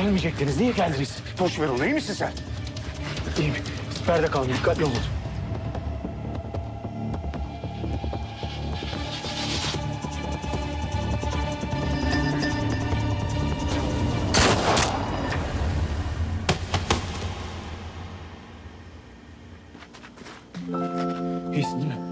Gelmeyecektiniz. Niye geldiniz? Boş ver onu iyi misin sen? İyiyim. Siperde kalın. Dikkatli olun. İyisin değil mi?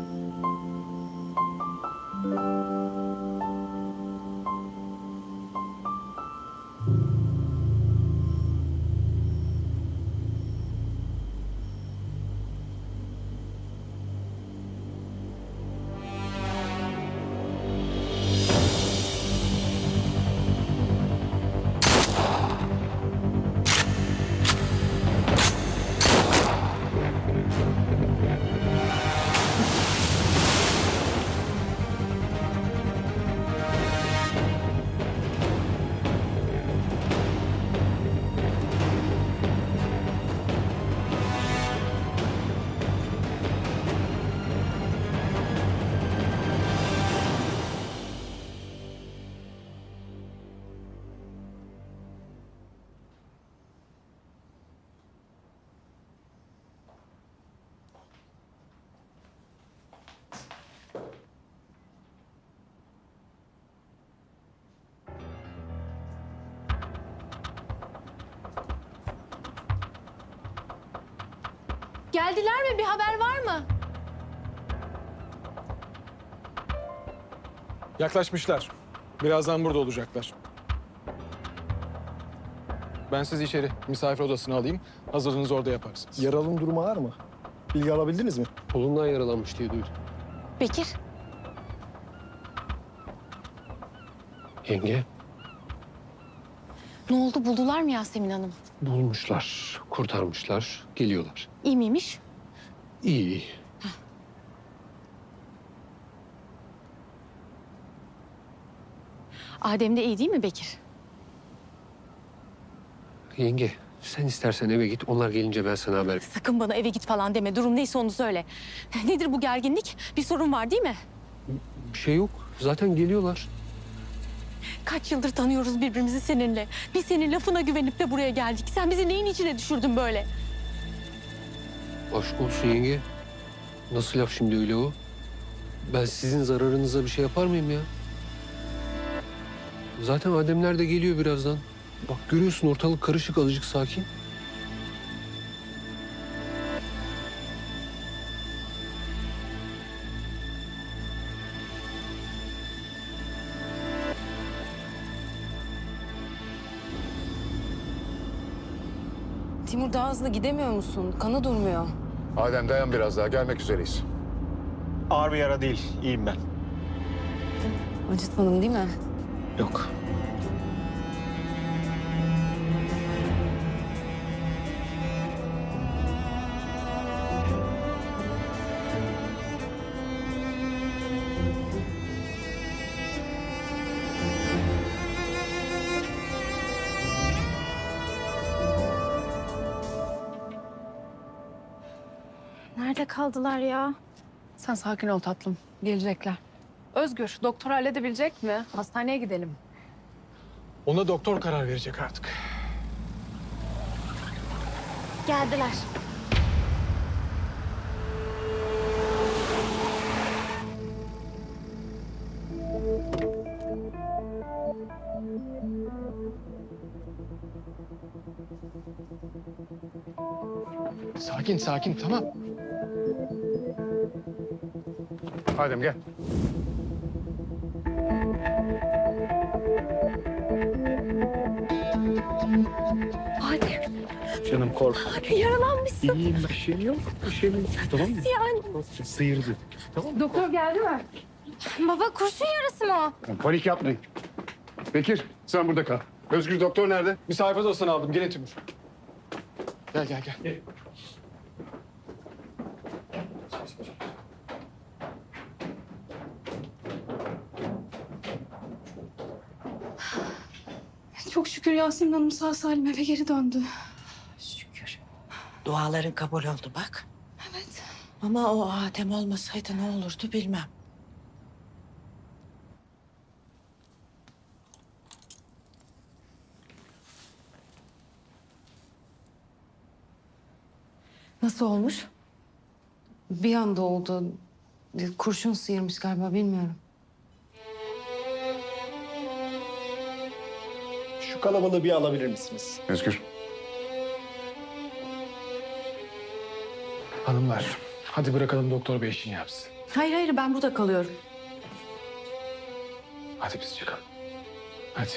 Geldiler mi? Bir haber var mı? Yaklaşmışlar. Birazdan burada olacaklar. Ben sizi içeri misafir odasına alayım. Hazırlığınızı orada yaparsınız. Yaralının durumu ağır mı? Bilgi alabildiniz mi? Kolundan yaralanmış diye duydum. Bekir. Yenge Ne oldu? Buldular mı Yasemin Hanım? Bulmuşlar, kurtarmışlar, geliyorlar. İyi miymiş? İyi iyi. Adem de iyi değil mi Bekir? Yenge sen istersen eve git. Onlar gelince ben sana haber Sakın bana eve git falan deme. Durum neyse onu söyle. Nedir bu gerginlik? Bir sorun var değil mi? Bir şey yok. Zaten geliyorlar. Kaç yıldır tanıyoruz birbirimizi seninle. Biz senin lafına güvenip de buraya geldik. Sen bizi neyin içine düşürdün böyle? Aşk olsun yenge. Nasıl laf şimdi öyle o? Ben sizin zararınıza bir şey yapar mıyım ya? Zaten Ademler de geliyor birazdan. Bak görüyorsun ortalık karışık azıcık sakin. Timur daha hızlı gidemiyor musun? Kanı durmuyor. Adem dayan biraz daha gelmek üzereyiz. Ağır bir yara değil. İyiyim ben. Acıtmadım değil mi? Yok. Nerede kaldılar ya? Sen sakin ol tatlım. Gelecekler. Özgür, doktor halledebilecek mi? Hastaneye gidelim. Ona doktor karar verecek artık. Geldiler. Sakin sakin tamam. Adem gel. Adem Canım korkma. yaralanmışsın. İyiyim bir şeyim yok. Bir şeyim yok. Tamam mı? Yani. Sıyırdı. Doktor geldi mi? Baba kurşun yarası mı o? Panik yapmayın. Bekir sen burada kal. Özgür doktor nerede? Misafir odasına aldım. Gelin Timur. Gel gel gel. Çok şükür Yasemin Hanım sağ salim eve geri döndü. Şükür. Duaların kabul oldu bak. Evet. Ama o Adem olmasaydı ne olurdu bilmem. Nasıl olmuş? Bir anda oldu. Kurşun sıyırmış galiba bilmiyorum. Şu kalabalığı bir alabilir misiniz? Özgür. Hanımlar, hadi bırakalım doktor bey işini yapsın. Hayır hayır ben burada kalıyorum. Hadi biz çıkalım. Hadi.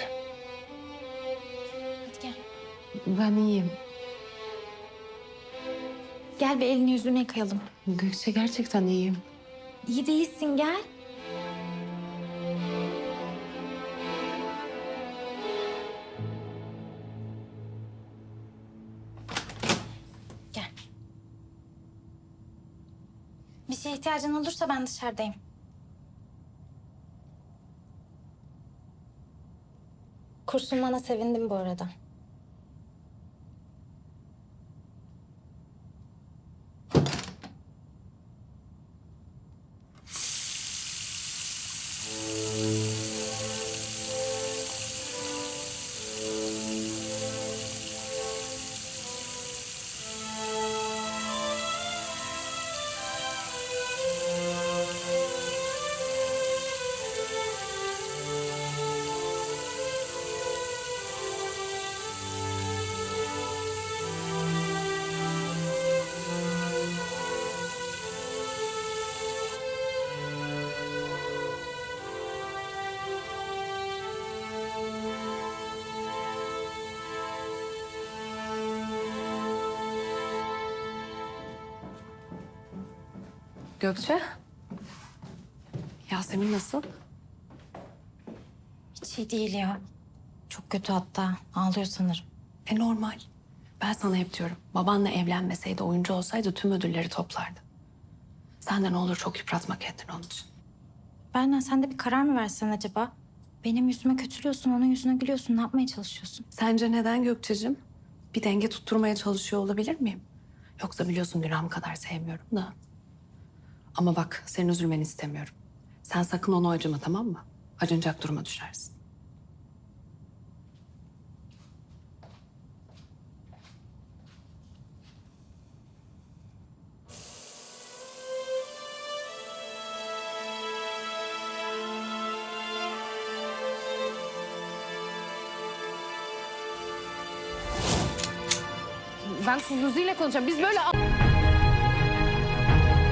Hadi gel. Ben iyiyim. Gel bir elini yüzünü yıkayalım. Gökçe gerçekten iyiyim. İyi değilsin. Gel. Bir şeye ihtiyacın olursa ben dışarıdayım. Kursulmana sevindim bu arada. Gökçe? Yasemin nasıl? Hiç iyi değil ya. Çok kötü hatta. Ağlıyor sanırım. E normal. Ben sana hep diyorum. Babanla evlenmeseydi, oyuncu olsaydı tüm ödülleri toplardı. Sen de ne olur çok yıpratma kendini onun için. Benden sen de bir karar mı versen acaba? Benim yüzüme kötülüyorsun, onun yüzüne gülüyorsun. Ne yapmaya çalışıyorsun? Sence neden Gökçe'cim? Bir denge tutturmaya çalışıyor olabilir miyim? Yoksa biliyorsun günahım kadar sevmiyorum da. Ama bak senin üzülmeni istemiyorum. Sen sakın onu acıma tamam mı? Acınacak duruma düşersin. Ben Kuzuzi ile konuşacağım. Biz böyle